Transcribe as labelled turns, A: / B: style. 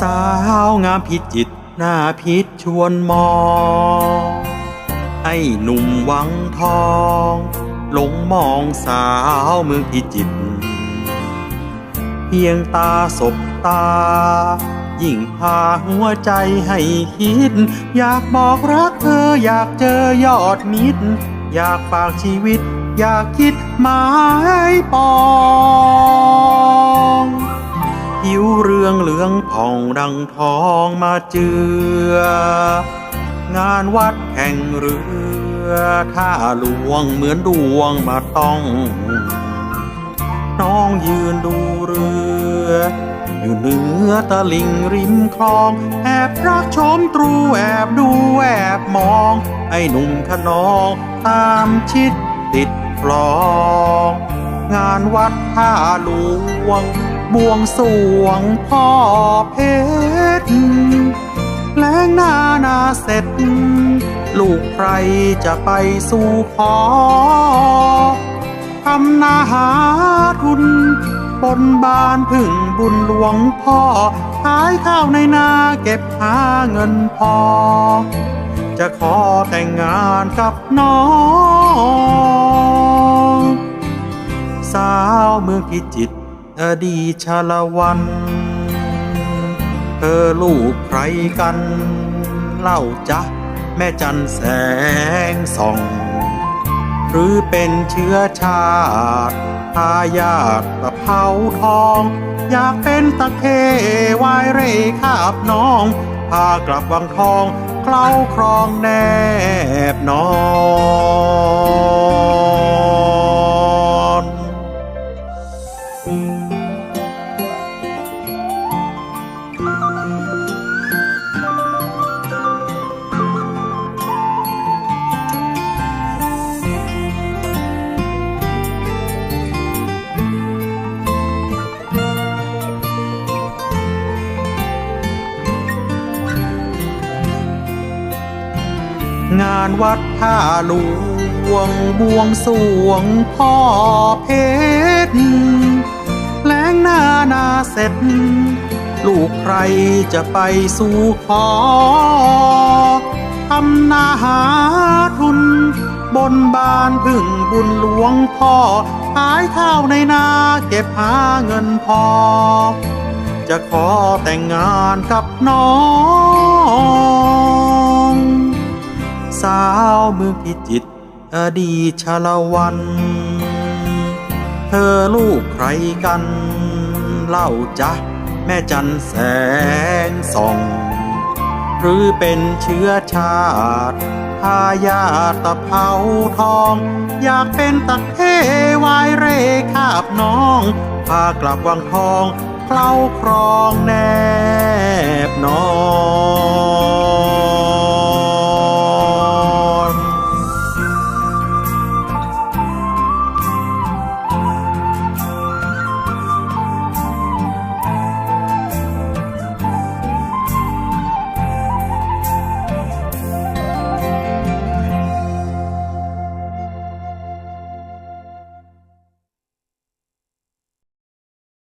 A: สาวงามพิจิตหน้าพิษชวนมองให้หนุ่มวังทองหลงมองสาวเมืองพิจิตเพียงตาสบตา ยิ่งพาหัวใจให้คิด อยากบอกรักเธออยากเจอยอดมิตร อยากฝากชีวิต อยากคิดหมายปอง ผิวเรืองเหลืองผ่องดังทองมาเจือ งานวัดแข่งเรือท่าหลวงเหมือนดวงมาต้อง น้องยืนดูเรือ อยู่เหนือตะลิงริมคลอง แอบรักชมตรูแอบดูแอบมอง ไอ้หนุ่มขนองตามชิดติดคลอง งานวัดท่าหลวง บวงสรวงพ่อเพชรแล้งหน้านาเสร็จ ลูกใครจะไปสู่ขอทำนาหาทุน บนบานพึ่งบุญหลวงพ่อ ขายข้าวในนาเก็บหาเงินพอ จะขอแต่งงานกับน้อง สาวเมืองพิจิตร อดีชาละวัน เธอลูกใครกัน เล่าจ๊ะแม่จันแสงส่อง หรือเป็นเชื้อชาติทายาทตะเภาทอง อยากเป็นตะเควายเร่คาบน้อง พากลับวังทองเคล้าครองแนบนอน งานวัดท่าหลวงบวงสรวงพ่อเพชรแล้งหน้านาเสร็จ ลูกใครจะไปสู่ขอทำนาหาทุน บนบานพึ่งบุญหลวงพ่อขายข้าวในนาเก็บหาเงินพอ จะขอแต่งงานกับน้อง สาวเมืองพิจิตรอดีชาละวัน เธอลูกใครกัน เล่าจ๊ะแม่จันแสงส่อง หรือเป็นเชื้อชาติทายาตะเภาทอง อยากเป็นตะเควายเร่คาบน้อง พากลับวังทองเคล้าครองแนบนอน